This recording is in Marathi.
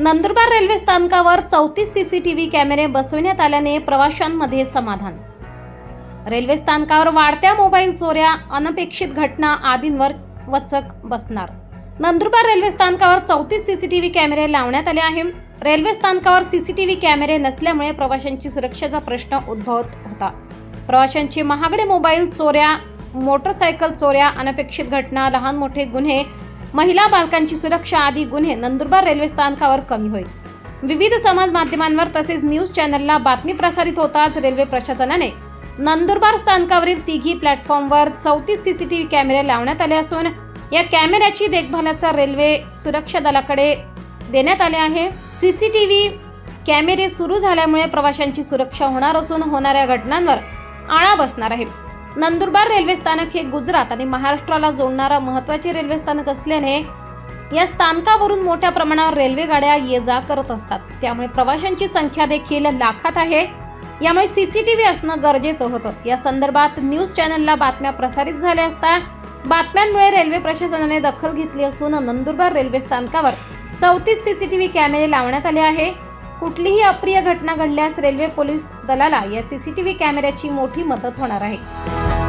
नंदुरबार रेल्वे स्थानकावर चौतीस सीसीटीव्ही कॅमेरे बसविण्यात आल्याने प्रवाशांमध्ये समाधान. रेल्वे स्थानकावर वाढत्या मोबाईल चोऱ्या अनपेक्षित घटना आदींवर वचक बसणार. नंदुरबार रेल्वे स्थानकावर चौतीस सीसीटीव्ही कॅमेरे लावण्यात आले आहे रेल्वे स्थानकावर सीसीटीव्ही कॅमेरे नसल्यामुळे प्रवाशांची सुरक्षेचा प्रश्न उद्भवत होता. प्रवाशांची महागडे मोबाईल चोऱ्या मोटरसायकल चोऱ्या अनपेक्षित घटना लहान मोठे गुन्हे महिला बालकांची सुरक्षा आदी गुन्हे नंदुरबार रेल्वे स्थानकावर कमी होईल. विविध समाज माध्यमांवर तसेच न्यूज चॅनलला बातमी प्रसारित होताच रेल्वे प्रशासनाने नंदुरबार स्थानकावरील तिघी प्लॅटफॉर्मवर चौतीस सीसीटीव्ही कॅमेरे लावण्यात आले असून या कॅमेऱ्याची देखभालाचा रेल्वे सुरक्षा दलाकडे देण्यात आले आहे. सीसीटीव्ही कॅमेरे सुरू झाल्यामुळे प्रवाशांची सुरक्षा होणार असून होणाऱ्या घटनांवर आळा बसणार आहे. नंदुरबार रेल्वे स्थानक हे गुजरात आणि महाराष्ट्राला जोडणारा महत्त्वाचे रेल्वे स्थानक असल्याने या स्थानकावरून मोठ्या प्रमाणावर रेल्वे गाड्या ये जा करत असतात. त्यामुळे प्रवाशांची संख्या देखील लाखात आहे. यामुळे सीसीटीव्ही असणं गरजेचं होतं. या संदर्भात न्यूज चॅनलला बातम्या प्रसारित झाल्या असता बातम्यांमुळे रेल्वे प्रशासनाने दखल घेतली असून नंदुरबार रेल्वे स्थानकावर चौतीस सीसीटीव्ही कॅमेरे लावण्यात आले आहे. कुठलीही अप्रिय घटना घडल्यास रेल्वे पोलीस दलाला या सीसीटीव्ही कॅमेऱ्याची मोठी मदत होणार आहे.